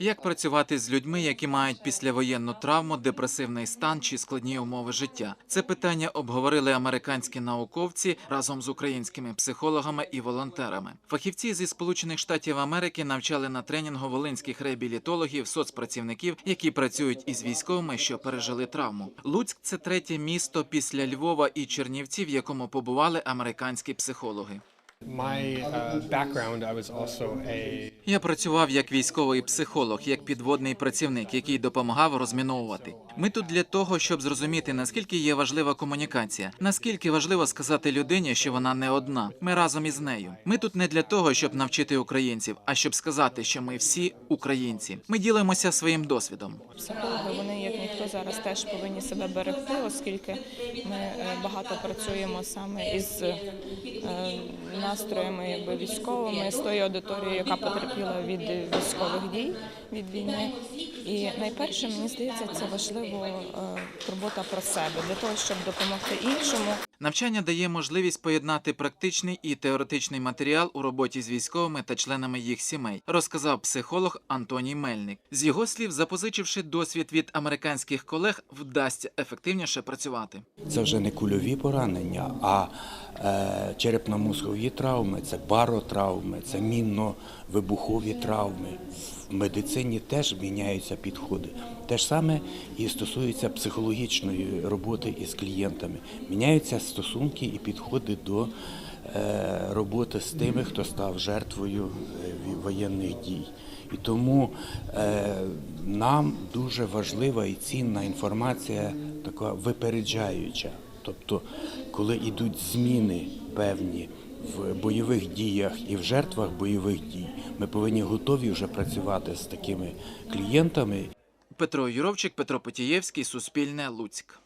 Як працювати з людьми, які мають післявоєнну травму, депресивний стан чи складні умови життя? Це питання обговорили американські науковці разом з українськими психологами і волонтерами. Фахівці зі Сполучених Штатів Америки навчали на тренінгу волинських реабілітологів, соцпрацівників, які працюють із військовими, що пережили травму. Луцьк це третє місто після Львова і Чернівців, в якому побували американські психологи. My uh, background, I was also a Я працював як військовий психолог, як підводний працівник, який допомагав розміновувати. Ми тут для того, щоб зрозуміти, наскільки є важлива комунікація, наскільки важливо сказати людині, що вона не одна. Ми разом із нею. Ми тут не для того, щоб навчити українців, а щоб сказати, що ми всі українці. Ми ділимося своїм досвідом. Психологи, вони зараз теж повинні себе берегти, оскільки ми е, багато працюємо саме із е, настроями якби військовими, з тою аудиторією, яка потерпіла від військових дій від війни. І найперше мені здається, це важливо е, турбота про себе для того, щоб допомогти іншому. Навчання дає можливість поєднати практичний і теоретичний матеріал у роботі з військовими та членами їх сімей, розказав психолог Антоній Мельник. З його слів, запозичивши досвід від американських колег, вдасться ефективніше працювати. Це вже не кульові поранення, а е, черепно-мозгові травми, це баротравми, це мінно-вибухові травми. В медицині теж міняються підходи. Те ж саме і стосується психологічної роботи із клієнтами. Міняються стосунки і підходи до е, роботи з тими, хто став жертвою е, воєнних дій. І тому е, нам дуже важлива і цінна інформація, така випереджаюча. Тобто, коли йдуть зміни певні в бойових діях і в жертвах бойових дій, ми повинні готові вже працювати з такими клієнтами Петро Юровчик, Петро Потієвський, Суспільне, Луцьк.